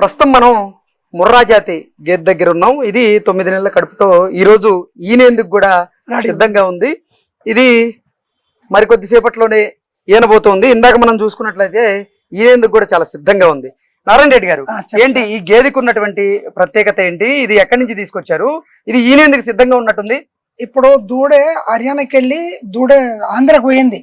ప్రస్తుతం మనం ముర్రా జాతి గేదె దగ్గర ఉన్నాం. ఇది తొమ్మిది నెలల కడుపుతో ఈ రోజు ఈనేందుకు కూడా. సిద్ధంగా ఉంది. ఇది మరికొద్ది సేపట్లోనే ఈనబోతోంది. ఇందాక మనం చూసుకున్నట్లయితే ఈనేందుకు కూడా చాలా సిద్ధంగా ఉంది. నారాయణ రెడ్డి గారు. ఏంటి ఈ గేదెకు ఉన్నటువంటి ప్రత్యేకత ఏంటి? ఇది ఎక్కడి నుంచి తీసుకొచ్చారు? ఇది ఈనేందుకు సిద్ధంగా ఉన్నట్టుంది? ఇప్పుడు దూడే హర్యానాకి వెళ్ళి దూడే ఆంధ్రకు పోయింది.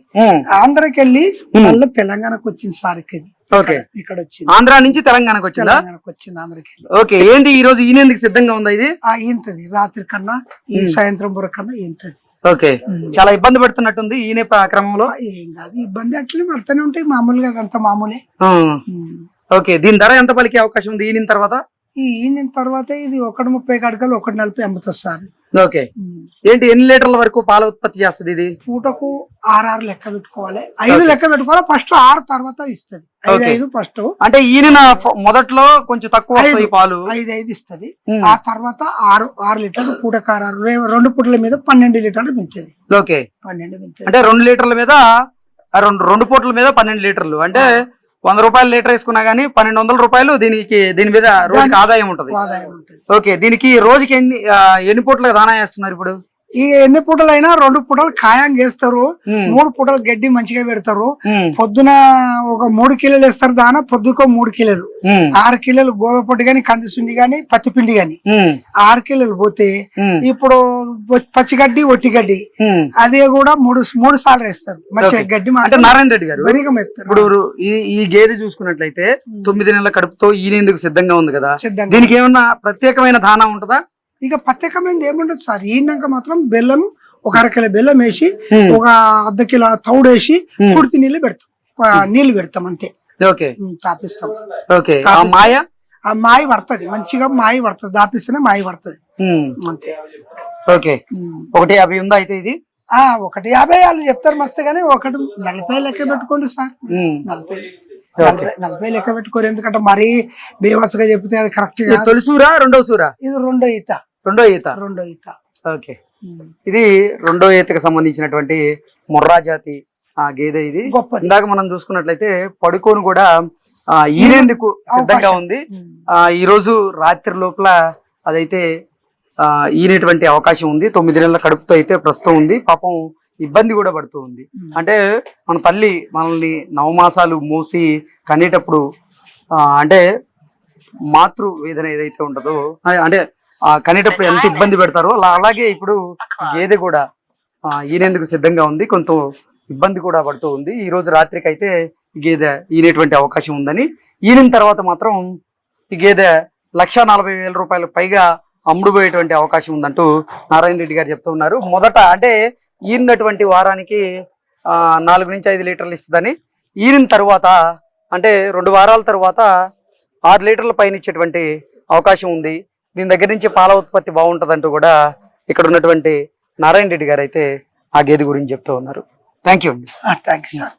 ఆంధ్రకి వెళ్ళి. మళ్ళీ తెలంగాణకు వచ్చింది సార్ ఇది ఓకే. ఇక్కడ వచ్చింది ఆంధ్ర నుంచి తెలంగాణకు వచ్చిందా? తెలంగాణకు వచ్చింది ఆంధ్రకి ఓకే ఏంటి ఈ రోజు ఈనేందుకు సిద్ధంగా ఉందా ఇది? ఆ ఇంతది రాత్రి కన్నా ఈ. సాయంత్రం పూట కన్నా ఇంతది ఓకే. చాలా ఇబ్బంది పడుతున్నట్టుంది ఈయన క్రమంలో ఏం కాదు ఇబ్బంది అట్లనే పడుతూనే ఉంటాయి మామూలుగా అదంతా మామూలే. ఓకే దీని ధర ఎంత పలికే అవకాశం ఉంది ఈయన తర్వాత? ఈ ఈయన తర్వాత ఇది ఒకటి ముప్పై కడకలు ఒకటి నలభై అమ్ముతుంది సార్. ఓకే. ఏంటి ఎన్ని లీటర్ల వరకు పాల ఉత్పత్తి చేస్తుంది ఇది? పూటకు ఆరు ఆరు లెక్క పెట్టుకోవాలి. ఐదు. లెక్క పెట్టుకోవాలి ఫస్ట్ ఆరు తర్వాత ఇస్తుంది. ఐదు. ఐదు ఫస్ట్. అంటే ఈయన మొదట్లో కొంచెం తక్కువ వస్తాయి. పాలు. ఐదు ఐదు ఇస్తుంది. ఆ తర్వాత ఆరు ఆరు లీటర్లు పూటకు ఆరు రెండు పూటల మీద పన్నెండు లీటర్లు మించేది ఓకే. పన్నెండు అంటే రెండు లీటర్ల మీద రెండు రెండు పూటల మీద పన్నెండు లీటర్లు. అంటే వంద రూపాయలు లీటర్ వేసుకున్నా గానీ పన్నెండు వందల రూపాయలు దీనికి దీని మీద రోజుకి ఆదాయం ఉంటది. ఆదాయం ఉంటుంది. ఓకే దీనికి రోజుకి ఎన్ని ఎన్ని పూటలకు దానా వేస్తున్నారు ఇప్పుడు? ఈ ఎన్ని పూటలైనా రెండు పూటలు ఖాయం చేస్తారు మూడు పూటలు గడ్డి మంచిగా పెడతారు. పొద్దున ఒక మూడు కిలోలు వేస్తారు దాన పొద్దుకో మూడు కిలోలు. ఆరు కిలోలు గోధుమ పొట్టు గాని కంది సుండి గాని పత్తి పిండి గాని. ఆరు కిలోలు పోతే ఇప్పుడు పచ్చిగడ్డి ఒట్టి గడ్డి. అది కూడా మూడు మూడు సార్లు వేస్తారు. Okay. గడ్డి అంటే నారాయణ రెడ్డి గారు ఇప్పుడు ఈ గేదె చూసుకున్నట్లయితే తొమ్మిది నెలల కడుపుతో ఈనేందుకు సిద్ధంగా ఉంది కదా. దీనికి ఏమన్నా ప్రత్యేకమైన దానా ఉంటుందా? ఇక ప్రత్యేకమైనది ఏముండదు సార్. ఈనాక మాత్రం బెల్లం ఒక అర కిలో బెల్లం వేసి ఒక అర్ధ కిలో తౌడు వేసి. కుడితి నీళ్ళు పెడతాం. నీళ్ళు పెడతాం అంతే. తాపిస్తాం. తాపిస్తాం. మాయ? ఆ మాయి పడుతుంది. మంచిగా మాయి పడుతుంది. దాపిస్తేనే మాయి పడుతుంది. అంతే. ఓకే. ఒకటి యాభై ఉందా అయితే ఇది? ఆ ఒకటి యాభై వాళ్ళు చెప్తారు మస్తు కానీ ఒకటి నలభై లెక్క పెట్టుకోండి సార్. నలభై. నలభై లెక్క పెట్టుకోరు. ఎందుకంటే మరీ బేవత్సగా చెప్తే అది కరెక్ట్ సూరా రెండో సూరా? ఇది రెండో ఈత. రెండో ఈత? రెండో ఈత. ఓకే. ఇది రెండో ఈతకు సంబంధించినటువంటి ముర్రా జాతి ఆ గేదె ఇది. ఇందాక మనం చూసుకున్నట్లయితే పడుకోను కూడా ఆ, ఈనేందుకు సిద్ధంగా ఉంది. ఈ రోజు రాత్రి లోపల అదైతే ఆ ఈనేటువంటి అవకాశం ఉంది. తొమ్మిది నెలల కడుపుతో అయితే ప్రస్తుతం ఉంది. పాపం ఇబ్బంది కూడా పడుతూ ఉంది. అంటే మన తల్లి మనల్ని నవమాసాలు మోసి కనేటప్పుడు ఆ, అంటే మాతృ వేదన ఏదైతే ఉంటుందో అంటే కనేటప్పుడు ఎంత ఇబ్బంది పెడతారో అలా అలాగే ఇప్పుడు గేదె కూడా ఈనేందుకు సిద్ధంగా ఉంది కొంత ఇబ్బంది కూడా పడుతూ ఉంది. ఈ రోజు రాత్రికి అయితే ఈ గేదె ఈనేటువంటి అవకాశం ఉందని ఈనిన తర్వాత మాత్రం ఈ గేదె లక్ష నలభై వేల రూపాయలకు పైగా అమ్ముడుపోయేటువంటి అవకాశం ఉందంటూ నారాయణ రెడ్డి గారు చెప్తూ ఉన్నారు. మొదట అంటే ఈనినటువంటి వారానికి ఆ, నాలుగు నుంచి ఐదు లీటర్లు ఇస్తుందని ఈనిన తర్వాత అంటే రెండు వారాల తర్వాత ఆరు లీటర్ల పైన ఇచ్చేటువంటి అవకాశం ఉంది. దీని దగ్గర నుంచి పాల ఉత్పత్తి బాగుంటుందంటూ కూడా ఇక్కడ ఉన్నటువంటి నారాయణ రెడ్డి గారు అయితే ఆ గేదె గురించి చెప్తూ ఉన్నారు. థ్యాంక్ యూ అండి థ్యాంక్ యూ సార్